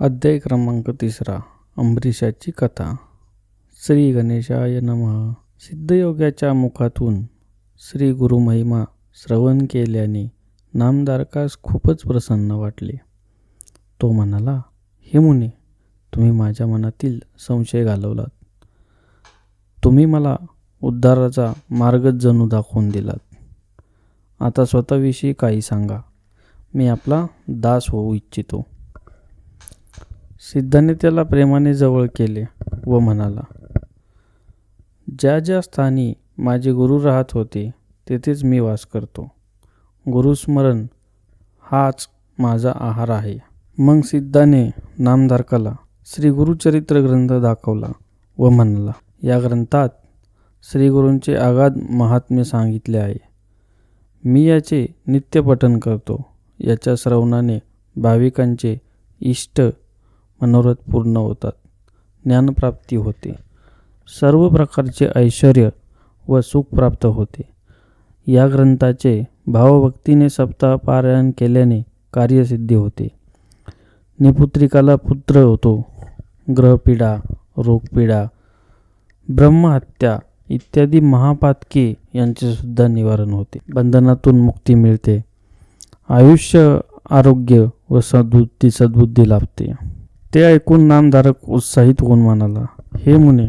अध्याय क्रमांक तिसरा अंबरीशाची कथा. श्री गणेशाय नमः. सिद्धयोग्याच्या मुखातून श्री गुरुमहिमा श्रवण केल्याने नामदारकास खूपच प्रसन्न वाटले. तो म्हणाला हे मुने तुम्ही माझ्या मनातील संशय घालवलात. तुम्ही मला उद्धाराचा मार्गच जणू दाखवून दिलात. आता स्वतःविषयी काही सांगा. मी आपला दास होऊ इच्छितो. सिद्धाने त्याला प्रेमाने जवळ केले व म्हणाला ज्या ज्या स्थानी माझे गुरु राहत होते तेथेच मी वास करतो. गुरुस्मरण हाच माझा आहार आहे. मग सिद्धाने नामधारकाला श्री गुरुचरित्र ग्रंथ दाखवला व म्हणाला या ग्रंथात श्री गुरूंचे आगाध महात्म्य सांगितले आहे. मी याचे नित्यपठन करतो. याच्या श्रवणाने भाविकांचे इष्ट मनोरथ पूर्ण होतात. ज्ञानप्राप्ती होते. सर्व प्रकारचे ऐश्वर व सुख प्राप्त होते. या ग्रंथाचे भावभक्तीने सप्ताह पारायण केल्याने कार्यसिद्धी होते. निपुत्रिकाला पुत्र होतो. ग्रहपीडा रोगपीडा ब्रह्महत्या इत्यादी महापातके यांचेसुद्धा निवारण होते. बंधनातून मुक्ती मिळते. आयुष्य आरोग्य व सद्बुद्धी सद्बुद्धी लाभते. ते ऐकून नामधारक उत्साहित होऊन म्हणाला हे मुने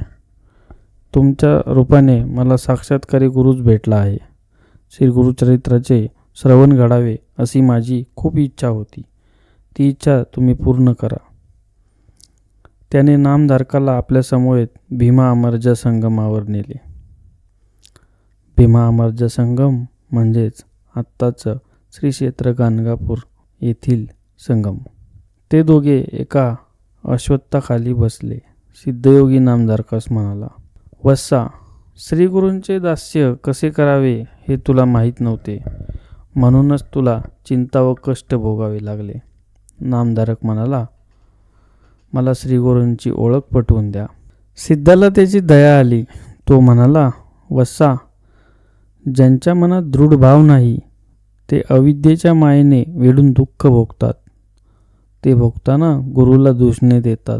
तुमच्या रूपाने मला साक्षात्कारी गुरुच भेटला आहे. श्री गुरुचरित्राचे श्रवण घडावे अशी माझी खूप इच्छा होती. ती इच्छा तुम्ही पूर्ण करा. त्याने नामधारकाला आपल्या समवेत भीमा अमरजा संगमावर नेले. भीमा अमरजा संगम म्हणजेच आत्ताचं श्री क्षेत्र गाणगापूर येथील संगम. ते दोघे एका अश्वत्थाखाली बसले. सिद्धयोगी नामधारकास म्हणाला वत्सा श्रीगुरूंचे दास्य कसे करावे हे तुला माहीत नव्हते. म्हणूनच तुला चिंता व कष्ट भोगावे लागले. नामधारक म्हणाला मला श्रीगुरूंची ओळख पटवून द्या. सिद्धाला त्याची दया आली. तो म्हणाला वत्सा ज्यांच्या मनात दृढ भाव नाही ते अविद्येच्या मायेने वेढून दुःख भोगतात. ते भोगताना गुरुला दूषणे देतात.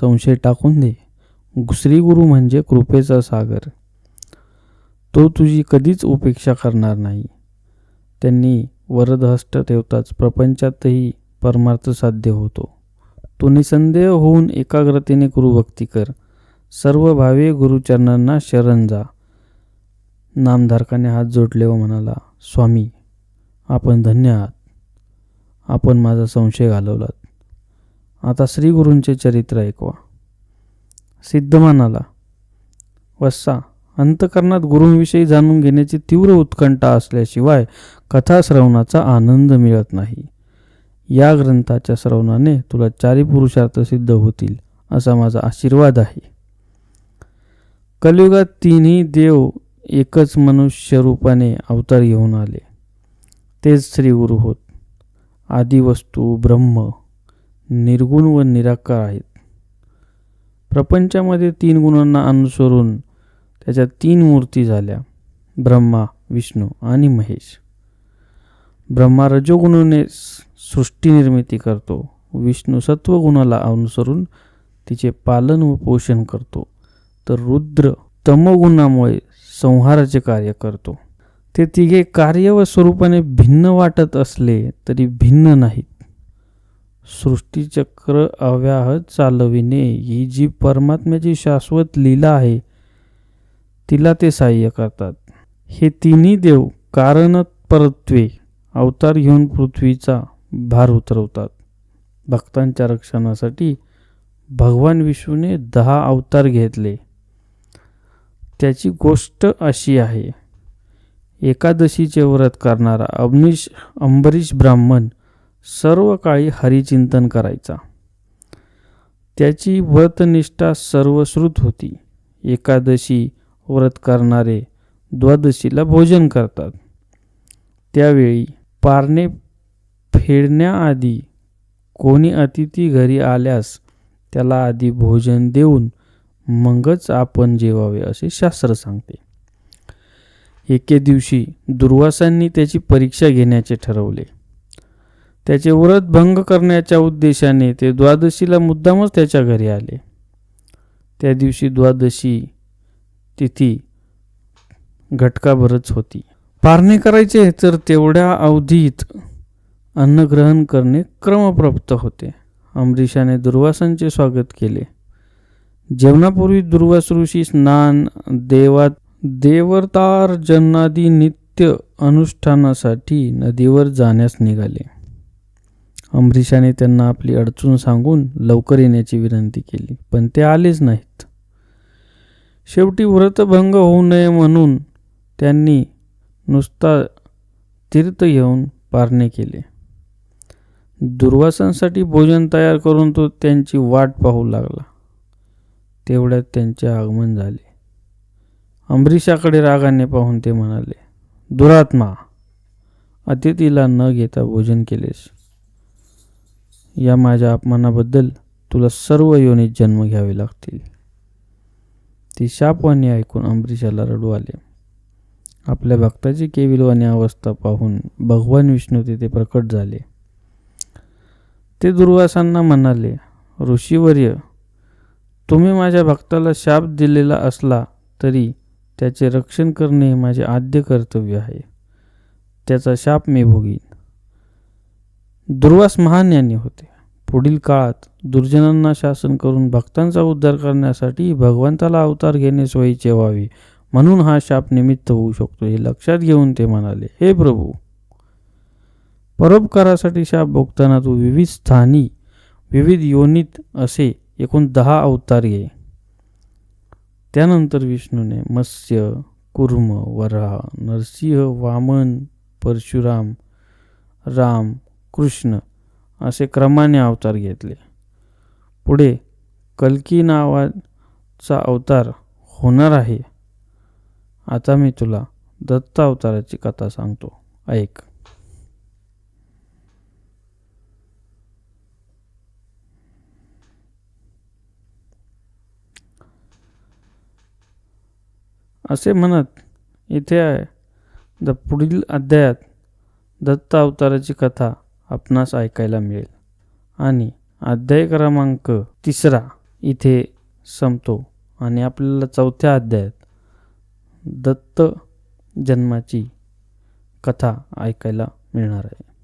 संशय टाकून दे. श्री गुरु म्हणजे कृपेचा सागर. तो तुझी कधीच उपेक्षा करणार नाही. त्यांनी वरदहस्त ठेवताच प्रपंचातही परमार्थ साध्य होतो. तू निसंदेह होऊन एकाग्रतेने गुरुभक्ती कर. सर्व भावे गुरुचरणांना शरण जा. नामधारकाने हात जोडले व म्हणाला स्वामी आपण धन्य आहात. आपण माझा संशय घालवलात. आता श्रीगुरूंचे चरित्र ऐकवा. सिद्ध म्हणाला वस्सा अंतकरणात गुरूंविषयी जाणून घेण्याची तीव्र उत्कंठा असल्याशिवाय कथाश्रवणाचा आनंद मिळत नाही. या ग्रंथाच्या श्रवणाने तुला चारी पुरुषार्थ सिद्ध होतील असा माझा आशीर्वाद आहे. कलियुगात तिन्ही देव एकच मनुष्य रूपाने अवतार घेऊन आले. तेच श्रीगुरू होत. आदिवस्तू ब्रह्म निर्गुण व निराकार आहेत. प्रपंचामध्ये तीन गुणांना अनुसरून त्याच्या तीन मूर्ती झाल्या ब्रह्मा विष्णू आणि महेश. ब्रह्मा रजोगुणाने सृष्टी निर्मिती करतो विष्णू सत्वगुणाला अनुसरून तिचे पालन व पोषण करतो तर रुद्र तमोगुणामुळे संहाराचे कार्य करतो. ते तिघे कार्य व स्वरूपाने भिन्न वाटत असले तरी भिन्न नाहीत. सृष्टीचक्र अव्याहत चालविणे ही जी परमात्म्याची शाश्वत लीला आहे तिला ते सहाय्य करतात. हे तिन्ही देव कारण परत्वे अवतार घेऊन पृथ्वीचा भार उतरवतात. भक्तांच्या रक्षणासाठी भगवान विष्णूने दहा अवतार घेतले. त्याची गोष्ट अशी आहे एकादशीचे व्रत करणारा अबनीश अंबरीश ब्राह्मण सर्व काळी हरिचिंतन करायचा. त्याची व्रतनिष्ठा सर्वश्रुत होती. एकादशी व्रत करणारे द्वादशीला भोजन करतात. त्यावेळी पारणे फेडण्याआधी कोणी अतिथी घरी आल्यास त्याला आधी भोजन देऊन मगच आपण जेवावे असे शास्त्र सांगते. एके दिवशी दुर्वासांनी त्याची परीक्षा घेण्याचे ठरवले. त्याचे व्रत भंग करण्याच्या उद्देशाने ते द्वादशीला मुद्दामच त्याच्या घरी आले. त्या दिवशी द्वादशी तिथी घटकाभरच होती. पारणे करायचे तर तेवढ्या अवधीत अन्न ग्रहण करणे क्रमप्राप्त होते. अमरीशाने दुर्वासांचे स्वागत केले. जेवणापूर्वी दुर्वास ऋषी स्नान देवात देवतार्जनादी नित्य अनुष्ठानासाठी नदीवर जाण्यास निघाले. अमरीशाने त्यांना आपली अडचण सांगून लवकर येण्याची विनंती केली पण ते आलेच नाहीत. शेवटी व्रतभंग होऊ नये म्हणून त्यांनी नुसता तीर्थ घेऊन पारणे केले. दुर्वासांसाठी भोजन तयार करून तो त्यांची वाट पाहू लागला. तेवढ्यात त्यांचे आगमन झाले. अंबरीशाकडे रागाने पाहून ते म्हणाले दुरात्मा अतिथीला न घेता भोजन केलेस. या माझ्या अपमानाबद्दल तुला सर्व योनीत जन्म घ्यावे लागतील. ती शापवाणी ऐकून अंबरीशाला रडू आले. आपल्या भक्ताची केविलवाणी अवस्था पाहून भगवान विष्णू तिथे प्रकट झाले. ते दुर्वासांना म्हणाले ऋषीवर्य तुम्ही माझ्या भक्ताला शाप दिलेला असला तरी त्याचे रक्षण करणे हे माझे आद्य कर्तव्य आहे. त्याचा शाप मी भोगीन. दुर्वास महान यांनी होते. पुढील काळात दुर्जनांना शासन करून भक्तांचा उद्धार करण्यासाठी भगवंताला अवतार घेणे सोयीचे व्हावे म्हणून हा शाप निमित्त होऊ शकतो हे लक्षात घेऊन ते म्हणाले हे प्रभू परोपकारासाठी शाप भोगताना तू विविध स्थानी विविध योनीत असे एकूण दहा अवतार घे. त्यानंतर विष्णूने मत्स्य कुर्म वराह नरसिंह वामन परशुराम राम कृष्ण असे क्रमाने अवतार घेतले. पुढे कल्की नावाचा अवतार होणार आहे. आता मी तुला दत्त अवताराची कथा सांगतो. ऐक. असे म्हणत इथे आहे. द पुढील अध्यायात दत्त अवताराची कथा आपणास ऐकायला मिळेल. आणि अध्याय क्रमांक तिसरा इथे संपतो आणि आपल्याला चौथ्या अध्यायात दत्त जन्माची कथा ऐकायला मिळणार आहे.